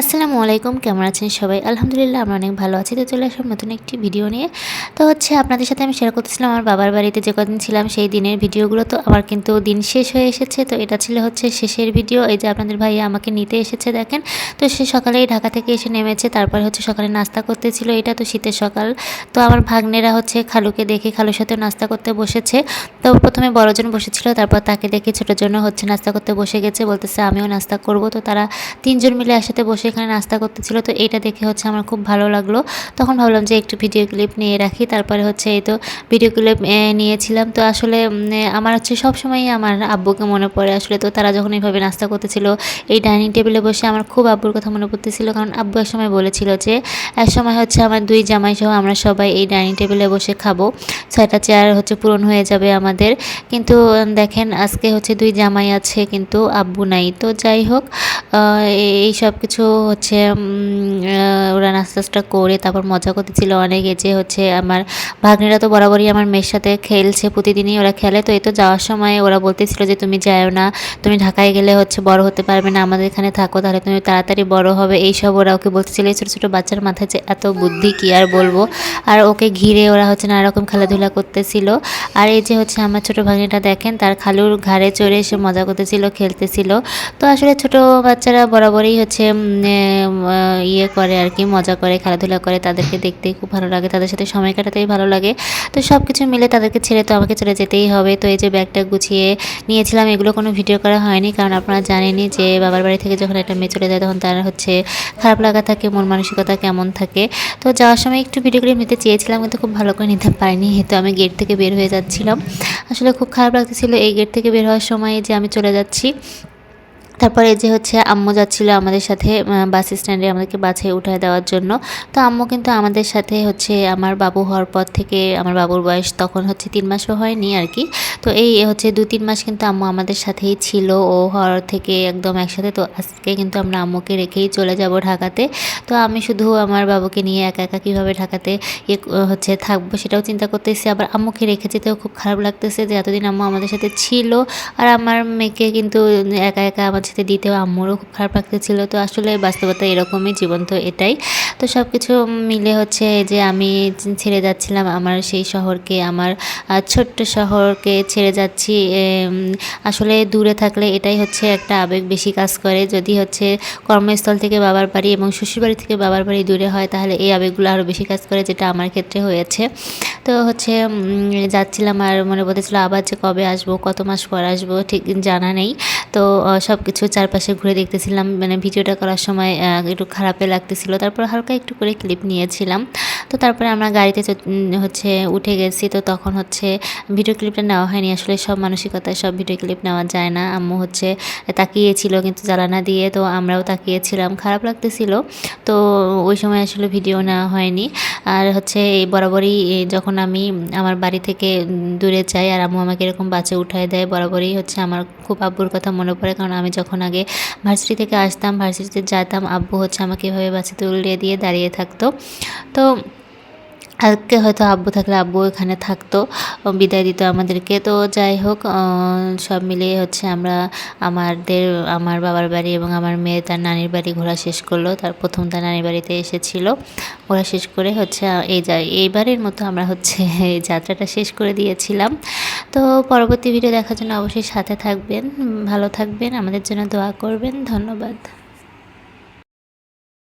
আসসালামু আলাইকুম, কেমন আছেন সবাই? আলহামদুলিল্লাহ আমরা অনেক ভালো আছি। তো চলে আসলাম নতুন একটি ভিডিও নিয়ে। তো হচ্ছে আপনাদের সাথে আমি শেয়ার করতেছিলাম আমার বাবার বাড়িতে যে কদিন ছিলাম সেই দিনের ভিডিওগুলো। তো আমার কিন্তু দিন শেষ হয়ে এসেছে। তো এটা ছিল হচ্ছে শেষের ভিডিও। এই যে আপনাদের ভাইয়া আমাকে নিতে এসেছে, দেখেন। তো সে সকালেই ঢাকা থেকে এসে নেমেছে। তারপর হচ্ছে সকালে নাস্তা করতেছিল এটা তো শীতের সকাল। তো আমার ভাগ্নেরা হচ্ছে খালুকে দেখে খালুর সাথে নাস্তা করতে বসেছে। তো প্রথমে বড়জন বসেছিল, তারপর তাকে দেখে ছোটোর জন্য হচ্ছে নাস্তা করতে বসে গেছে। বলতেছে, আমিও নাস্তা করব। তো তারা তিনজন মিলে একসাথে বসে এখানে নাস্তা করতেছিল, তো এইটা দেখে হচ্ছে আমার খুব ভালো লাগল। তখন ভাবলাম যে একটু ভিডিও ক্লিপ নিয়ে রাখি, তারপরে হচ্ছে এই তো ভিডিও ক্লিপ নিয়েছিলাম। তো আসলে আমার হচ্ছে সব সময় আমার আব্বুকে মনে পড়ে আসলে। তো তারা যখন এইভাবে নাস্তা করতেছিল, এই ডাইনিং টেবিলে বসে আমার খুব আব্বুর কথা মনে পড়তেছিল। কারণ আব্বু এক সময় বলেছিল যে, এক সময় হচ্ছে আমার দুই জামাই সহ আমরা সবাই এই ডাইনিং টেবিলে বসে খাব। ছয়টা চেয়ার হচ্ছে পূরণ হয়ে যাবে আমাদের। কিন্তু, দেখেন, আজকে হচ্ছে দুই জামাই আছে, কিন্তু আব্বু নাই। তো যাই হোক এই সব কিছু হচ্ছে ওরা নাস্তা টাস্তা করে তারপর মজা করতেছিল অনেক। যে হচ্ছে আমার ভাগ্নিরা তো বরাবরই আমার মেয়ের সাথে খেলছে প্রতিদিনই ওরা খেলে। তো এই তো যাওয়ার সময় ওরা বলতেছিল যে, তুমি যাও না, তুমি ঢাকায় গেলে হচ্ছে বড় হতে পারবে না, আমাদের এখানে থাকো, তাহলে তুমি তাড়াতাড়ি বড় হবে। এইসব ওরা ওকে বলতেছিল, এই ছোটো ছোটো বাচ্চার মাথায় যে এত বুদ্ধি, কী আর বলব? আর ওকে ঘিরে ওরা হচ্ছে নানা রকম খেলাধুলা করতেছিল। আর এই যে হচ্ছে আমার ছোটো ভাগ্নিটা দেখেন, তার খালুর ঘাড়ে চড়ে এসে মজা করতেছিল, খেলতেছিল। তো আসলে ছোট বাচ্চারা বরাবরই হচ্ছে ইয়ে করে আর কি, মজা করে, খেলাধুলা করে, তাদেরকে দেখতে খুব ভালো লাগে, তাদের সাথে সময় কাটাতেই ভালো লাগে। তো সব কিছু মিলে তাদেরকে ছেড়ে তো আমাকে চলে যেতেই হবে। তো এই যে ব্যাগটা গুছিয়ে নিয়েছিলাম, এগুলো কোনো ভিডিও করা হয়নি, কারণ আপনারা জানেনই যে বাবার বাড়ি থেকে যখন একটা মেয়ে চলে যায়, তখন তার হচ্ছে খারাপ লাগা থাকে, মন মানসিকতা কেমন থাকে। তো যাওয়ার সময় একটু ভিডিও করে নিতে চেয়েছিলাম, কিন্তু খুব ভালো করে নিতে পারিনি হেতু আমি গেট থেকে বের হয়ে যাচ্ছিলাম। আসলে খুব খারাপ লাগতেছিল এই গেট থেকে বের হওয়ার সময় যে আমি চলে যাচ্ছি। তারপরে যে হচ্ছে আম্মু যাচ্ছিল আমাদের সাথে বাস স্ট্যান্ডে আমাদেরকে বাসে উঠায় দেওয়ার জন্য। তো আম্মু কিন্তু আমাদের সাথে হচ্ছে আমার বাবু হওয়ার পর থেকে, আমার বাবুর বয়স তখন হচ্ছে তিন মাসও হয়নি আর কি। তো এই হচ্ছে দু তিন মাস কিন্তু আম্মু আমাদের সাথেই ছিল। ও হওয়ার থেকে একদম একসাথে। তো আজকে কিন্তু আমরা আম্মুকে রেখেই চলে যাব ঢাকাতে। তো আমি শুধু আমার বাবুকে নিয়ে একা একা কীভাবে ঢাকাতে ইয়ে হচ্ছে থাকব সেটাও চিন্তা করতেছি। আবার আম্মুকে রেখে যেতেও খুব খারাপ লাগতেছে যে এতদিন আম্মু আমাদের সাথে ছিল। আর আমার মেয়েকে কিন্তু একা একা আমার সাথে দিতেও আম্মুরও খুব খারাপ লাগতেছিল। তো আসলে বাস্তবতা এরকমই জীবন তো এটাই। তো সব কিছু মিলে হচ্ছে যে আমি ছেড়ে যাচ্ছিলাম আমার সেই শহরকে, আমার ছোট্ট শহরকে ছেড়ে যাচ্ছি আসলে দূরে থাকলে এটাই হচ্ছে একটা আবেগ বেশি কাজ করে। যদি হচ্ছে কর্মস্থল থেকে বাবার বাড়ি এবং শ্বশুরবাড়ি থেকে বাবার বাড়ি দূরে হয়, তাহলে এই আবেগগুলো আরও বেশি কাজ করে, যেটা আমার ক্ষেত্রে হয়েছে। তো হচ্ছে যাচ্ছিলাম আর মনে বলতেছিল আবার যে কবে আসব, কত মাস পর আসব, ঠিক জানা নেই। তো সব কিছু চারপাশে ঘুরে দেখতেছিলাম মানে ভিডিওটা করার সময় একটু খারাপে লাগতেছিল। তারপর হালকা একটু করে ক্লিপ নিয়েছিলাম। তো তারপরে আমরা গাড়িতে হচ্ছে উঠে গেছি। তো তখন হচ্ছে ভিডিও ক্লিপটা নেওয়া হয়নি। আসলে সব মানসিকতায় সব ভিডিও ক্লিপ নেওয়া যায় না। আম্মু হচ্ছে তাকিয়েছিল কিন্তু জ্বালানা দিয়ে। তো আমরাও তাকিয়েছিলাম। খারাপ লাগতেছিল। তো ওই সময় আসলে ভিডিও নেওয়া হয়নি। আর হচ্ছে এই বরাবরই যখন আমি আমার বাড়ি থেকে দূরে যাই আর আম্মু আমাকে এরকম বাসে উঠায় দেয়, বরাবরই হচ্ছে আমার খুব আব্বুর কথা মনে পড়ে। কারণ আমি যখন আগে ভার্সিটি থেকে আসতাম, ভার্সিটিতে যেতাম, আব্বু হচ্ছে আমাকে এভাবে বাসে তুলে দিয়ে দাঁড়িয়ে থাকতো। তো আজকে হয়তো আব্বু থাকলে আব্বু এখানে থাকতো বিদায় দিত আমাদেরকে। তো যাই হোক সব মিলিয়ে হচ্ছে আমরা আমাদের, আমার বাবার বাড়ি এবং আমার মেয়ে তার নানির বাড়ি ঘোরা শেষ করল। তার প্রথম তার নানির বাড়িতে এসেছিল। ঘোরা শেষ করে হচ্ছে এই যা, এইবারের মতো আমরা হচ্ছে এই যাত্রাটা শেষ করে দিয়েছিলাম। তো পরবর্তী ভিডিও দেখার জন্য অবশ্যই সাথে থাকবেন, ভালো থাকবেন, আমাদের জন্য দোয়া করবেন। ধন্যবাদ।